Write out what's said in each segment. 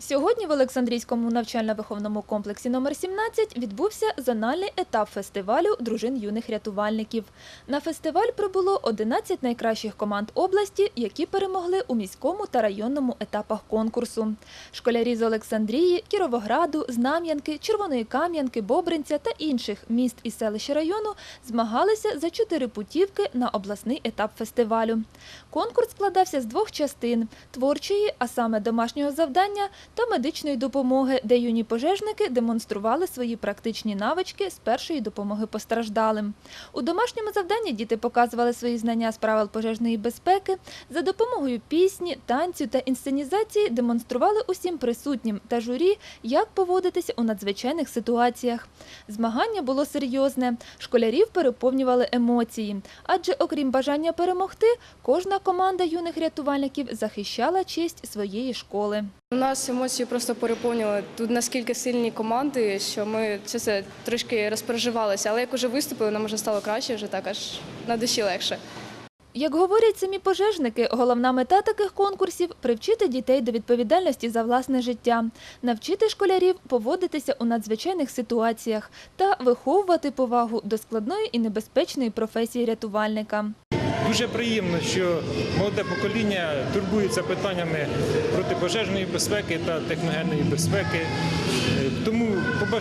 Сьогодні в Олександрійському навчально-виховному комплексі номер 17 відбувся зональний етап фестивалю дружин юних рятувальників. На фестиваль прибуло 11 найкращих команд області, які перемогли у міському та районному етапах конкурсу. Школярі з Олександрії, Кіровограду, Знам'янки, Червоної Кам'янки, Бобринця та інших міст і селищ району змагалися за чотири путівки на обласний етап фестивалю. Конкурс складався з двох частин творчої, а саме домашнього завдання та медичної допомоги, де юні пожежники демонстрували свої практичні навички з першої допомоги постраждалим. У домашньому завданні діти показували свої знання з правил пожежної безпеки. За допомогою пісні, танцю та інсценізації демонстрували усім присутнім та журі, як поводитися у надзвичайних ситуаціях. Змагання було серйозне. Школярів переповнювали емоції, адже окрім бажання перемогти, кожна команда юних рятувальників захищала честь своєї школи. У нас емоції просто переповнювали. Тут наскільки сильні команди, що ми чесно, трошки розпереживалися. Але як уже виступили, нам вже стало краще, вже так аж на душі легше. Як говорять самі пожежники, головна мета таких конкурсів привчити дітей до відповідальності за власне життя, навчити школярів поводитися у надзвичайних ситуаціях та виховувати повагу до складної і небезпечної професії рятувальника. Дуже приємно, що молоде покоління турбується питаннями протипожежної безпеки та техногенної безпеки. Е, Тому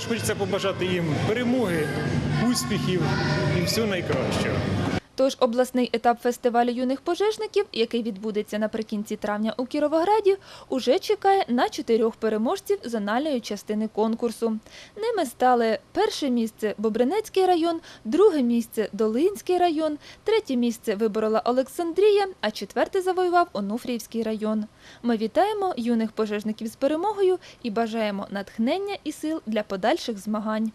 хочеться побажати їм перемоги, успіхів і всього найкращого. Тож обласний етап фестивалю юних пожежників, який відбудеться наприкінці травня у Кіровограді, уже чекає на чотирьох переможців зональної частини конкурсу. Ними стали перше місце Бобринецький район, друге місце Долинський район, третє місце виборола Олександрія, а четверте завоював Онуфріївський район. Ми вітаємо юних пожежників з перемогою і бажаємо натхнення і сил для подальших змагань.